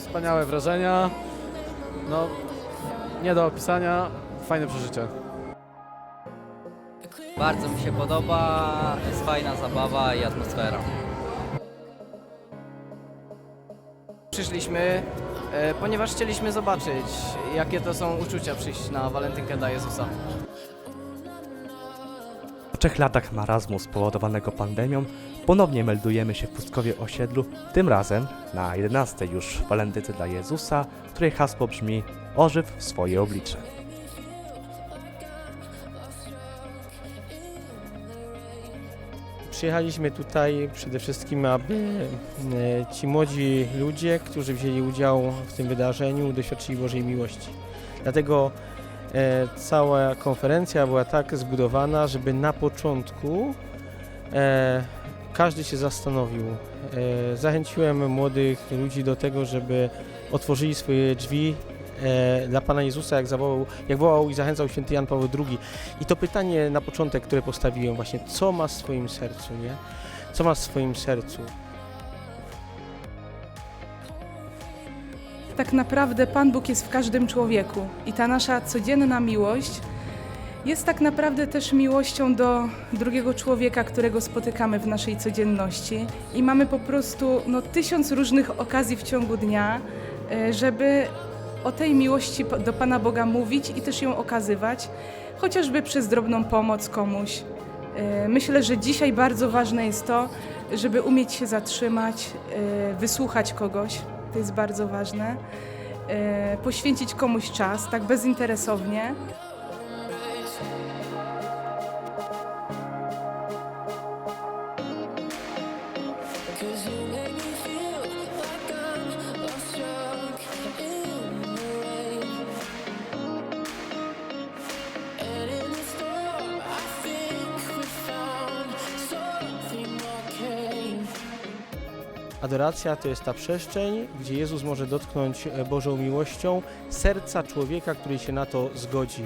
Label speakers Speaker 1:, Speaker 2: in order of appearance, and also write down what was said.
Speaker 1: Wspaniałe wrażenia. No, nie do opisania. Fajne przeżycie.
Speaker 2: Bardzo mi się podoba, jest fajna zabawa i atmosfera.
Speaker 3: Przyszliśmy, e, ponieważ chcieliśmy zobaczyć, jakie to są uczucia przyjść na walentynkę dla Jezusa.
Speaker 4: Trzech latach marazmu spowodowanego pandemią ponownie meldujemy się w Pustkowie Osiedlu, tym razem na 11 już walentynce dla Jezusa, której hasło brzmi Ożyw swoje oblicze.
Speaker 5: Przyjechaliśmy tutaj przede wszystkim, aby e, ci młodzi ludzie, którzy wzięli udział w tym wydarzeniu, doświadczyli Bożej miłości. Dlatego cała konferencja była tak zbudowana, żeby na początku e, każdy się zastanowił. E, zachęciłem młodych ludzi do tego, żeby otworzyli swoje drzwi e, dla Pana Jezusa, jak, zawołał, jak wołał i zachęcał święty Jan Paweł II. I to pytanie na początek, które postawiłem właśnie, co ma w swoim sercu, nie? Co ma w swoim sercu?
Speaker 6: Tak naprawdę Pan Bóg jest w każdym człowieku i ta nasza codzienna miłość jest tak naprawdę też miłością do drugiego człowieka, którego spotykamy w naszej codzienności i mamy po prostu no, tysiąc różnych okazji w ciągu dnia, e, żeby o tej miłości do Pana Boga mówić i też ją okazywać, chociażby przez drobną pomoc komuś. E, Myślę, że dzisiaj bardzo ważne jest to, żeby umieć się zatrzymać, e, wysłuchać kogoś. To jest bardzo ważne. E, Poświęcić komuś czas, tak bezinteresownie.
Speaker 5: Adoracja to jest ta przestrzeń, gdzie Jezus może dotknąć Bożą miłością serca człowieka, który się na to zgodzi.